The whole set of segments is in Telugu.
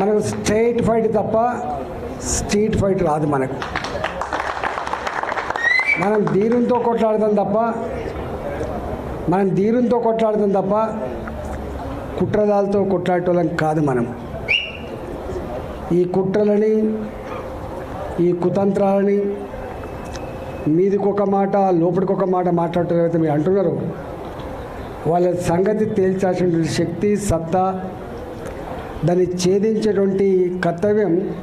మనకు స్ట్రైట్ ఫైట్ తప్ప స్ట్రీట్ ఫైట్ రాదు మనకు. మనం ధీరంతో కొట్లాడతాం తప్ప మనం ధీరంతో కొట్లాడతాం తప్ప కుట్రదాలతో కొట్లాడటం కాదు మనం. ఈ కుట్రలని ఈ కుతంత్రాలని మీదికి ఒక మాట లోపలికి ఒక మాట మాట్లాడటం ఏవైతే మీరు అంటున్నారో వాళ్ళ సంగతి తేల్చాల్సినటువంటి శక్తి సత్తా దాన్ని ఛేదించేటువంటి కర్తవ్యం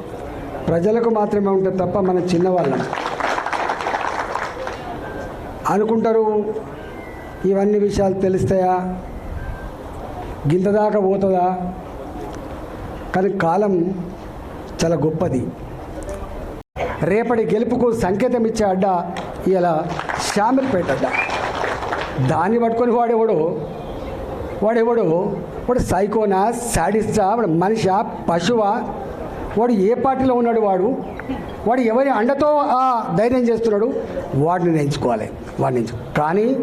ప్రజలకు మాత్రమే ఉంటుంది తప్ప మన చిన్నవాళ్ళం అనుకుంటారు ఇవన్నీ విషయాలు తెలుస్తాయా? గింతదాకా పోతుందా? కానీ కాలం చాలా గొప్పది. రేపటి గెలుపుకు సంకేతం ఇచ్చే అడ్డ ఇలా శామిల్పేట అడ్డ. దాన్ని పట్టుకొని వాడేవాడు? వాడేవాడు? వాడు సైకోనా శాడిస్టా వాడు మనిషా పశువా? వాడు ఏ పార్టీలో ఉన్నాడు వాడు? వాడు ఎవరి అండతో ఆ ధైర్యం చేస్తున్నాడు? వాడిని నేర్చుకోవాలి. వాడిని ఎంచు కానీ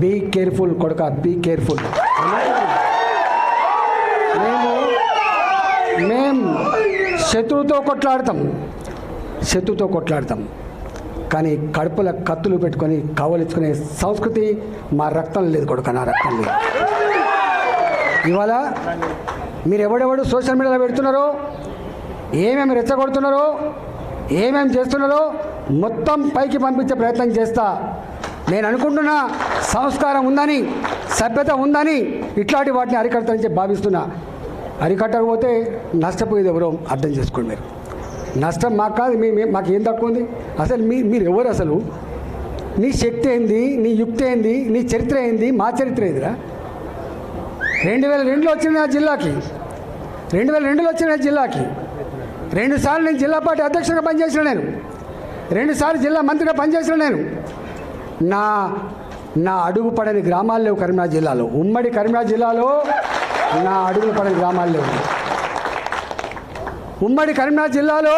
బీ కేర్ఫుల్ కొడుక బీ కేర్ఫుల్. మేము మేము శత్రువుతో కొట్లాడతాం. శత్రువుతో కొట్లాడతాం. కానీ కడుపుల కత్తులు పెట్టుకొని కవలించుకునే సంస్కృతి మా రక్తం లేదు కొడుక నా రక్తం లేదు. ఇవాళ మీరు ఎవడెవడు సోషల్ మీడియాలో పెడుతున్నారో ఏమేమి రెచ్చగొడుతున్నారో ఏమేమి చేస్తున్నారో మొత్తం పైకి పంపించే ప్రయత్నం చేస్తా. నేను అనుకుంటున్నా సంస్కారం ఉందని సభ్యత ఉందని ఇట్లాంటి వాటిని అరికడతానని చెప్పి భావిస్తున్నా. అరికట్టకపోతే నష్టపోయేది ఎవరో అర్థం చేసుకోండి మీరు. నష్టం మాకు కాదు మీ మాకు ఏం తక్కువ ఉంది? అసలు మీ మీరు ఎవరు అసలు? నీ శక్తి ఏంది? నీ యుక్తి ఏంది? నీ చరిత్ర ఏంది? మా చరిత్ర ఏందిరా? రెండు వేల రెండులో వచ్చిన జిల్లాకి. రెండు వేల రెండులో వచ్చిన జిల్లాకి. రెండుసార్లు నేను జిల్లా పార్టీ అధ్యక్షుడిగా పనిచేసిన నేను. రెండుసార్లు జిల్లా మంత్రిగా పనిచేసిన నేను. నా నా అడుగు పడని గ్రామాలు లేవు కరీంనగర్ జిల్లాలో. ఉమ్మడి కరీంనగర్ జిల్లాలో నా అడుగులు పడని గ్రామాలు లేవు. ఉమ్మడి కరీంనగర్ జిల్లాలో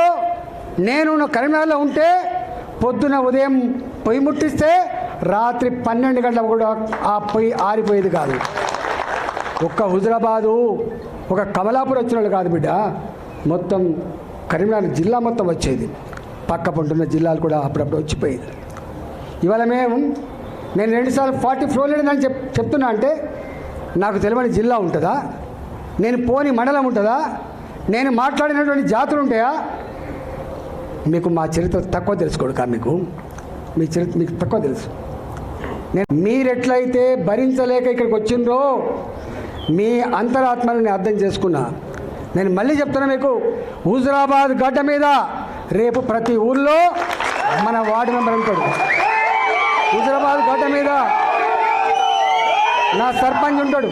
నేను కరీంనగర్లో ఉంటే పొద్దున ఉదయం పొయ్యి ముట్టిస్తే రాత్రి పన్నెండు గంటలకు కూడా ఆ పొయ్యి ఆరిపోయేది కాదు. ఒక్క హుజరాబాదు ఒక కమలాపూర్ వచ్చిన వాళ్ళు కాదు బిడ్డ. మొత్తం కరీంనగర్ జిల్లా మొత్తం వచ్చేది. పక్క పంటున్న జిల్లాలు కూడా అప్పుడప్పుడు వచ్చిపోయేది. ఇవాళ మేము నేను రెండుసార్లు ఫార్టీ ఫ్లోర్ లేదని చెప్ చెప్తున్నా అంటే నాకు తెలియని జిల్లా ఉంటుందా? నేను పోని మండలం ఉంటుందా? నేను మాట్లాడినటువంటి జాతులు ఉంటాయా? మీకు మా చరిత్ర తక్కువ తెలుసుకోడు మీకు. మీ చరిత్ర మీకు తక్కువ తెలుసు. నేను మీరెట్లయితే భరించలేక ఇక్కడికి వచ్చిండ్రో మీ అంతరాత్మని నేను అర్థం చేసుకున్నా. నేను మళ్ళీ చెప్తున్నా మీకు హుజరాబాద్ గడ్డ మీద రేపు ప్రతి ఊర్లో మన వార్డు మెంబర్ ఉంటాడు. హుజరాబాద్ గడ్డ మీద నా సర్పంచ్ ఉంటాడు.